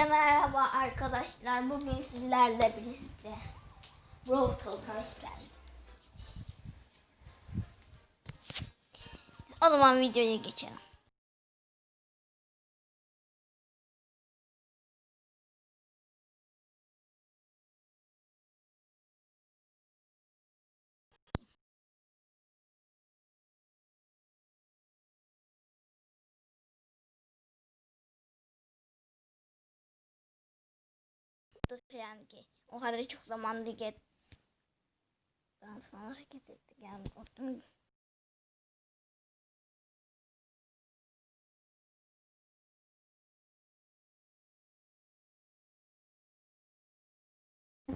Hepinize merhaba arkadaşlar. Bugün sizlerle birlikte Brawl Talk'a hoş geldiniz. O zaman videoya geçelim. Dur yani ki o kadar çok zamandır get ben sana hareket ettik yani korktum.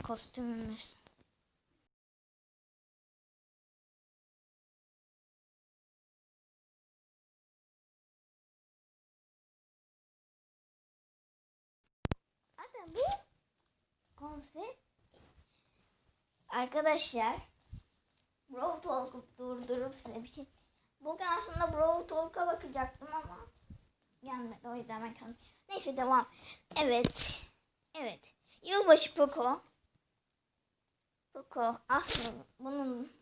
Kostümümüz. Zaten bu konsept arkadaşlar Brawl Talk'u durdurup size bir şey bugün aslında Brawl Talk'a bakacaktım ama gelmedi o yüzden ben kaldım. Neyse devam. Evet. Evet. Yılbaşı Poco. Poco aslında bunun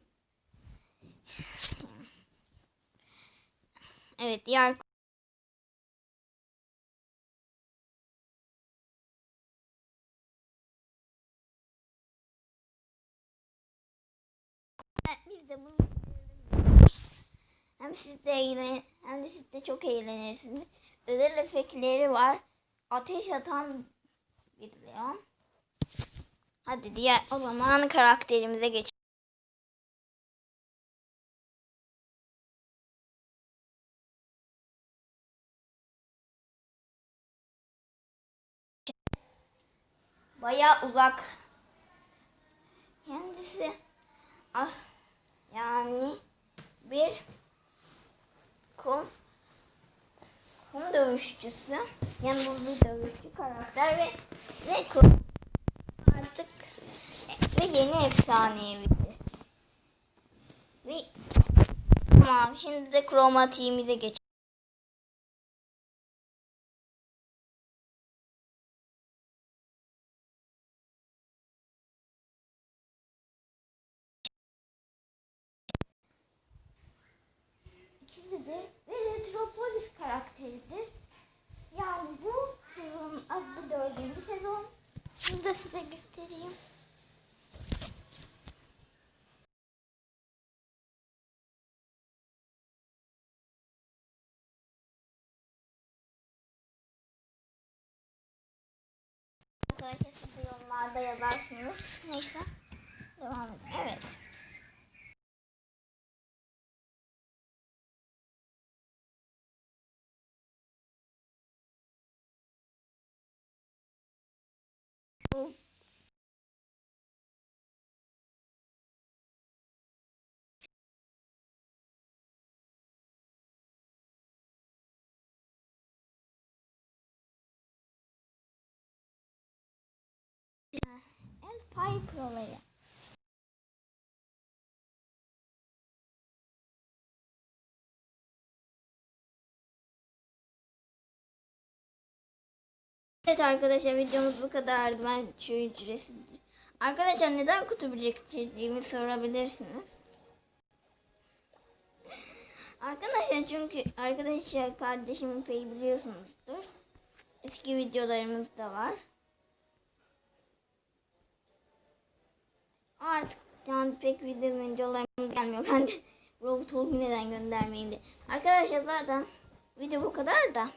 Evet diğer de bunu hem siz de eğlen hem de siz de çok eğlenirsiniz. Özel efektleri var. Ateş atan leon. Hadi diğer o zaman karakterimize geç. Baya uzak. Kendisi as yani bir kum kum dövüşçüsü. Yani bu bir dövüşçü karakter ve ve artık ve yeni efsanevidir. Ve tamam şimdi de kromatiğimize geç. İkisidir ve Retropolis karakteridir. Bu sezonun adı dördüncü sezon. Şunu da size göstereyim. Arkadaşlar siz yorumlarda yazarsınız. Neyse. Devam edelim. Evet. El Piper olayı. Evet arkadaşlar videomuz bu kadardı. Ben şu ücretsizdir. Arkadaşlar neden kutu biriktirdiğimi sorabilirsiniz. Arkadaşlar çünkü arkadaşlar kardeşimin payı biliyorsunuzdur. Eski videolarımız da var. Artık yani pek video videolarımız gelmiyor. Ben de Robot neden göndermeyeyim de. Arkadaşlar zaten video bu kadar da.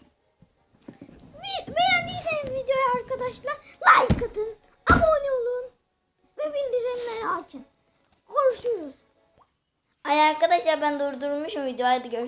Be- Beğendiyseniz videoyu arkadaşlar like atın, abone olun ve bildirimleri açın. Görüşürüz. Ay arkadaşlar ben durdurmuşum videoyu. Hadi görüşürüz.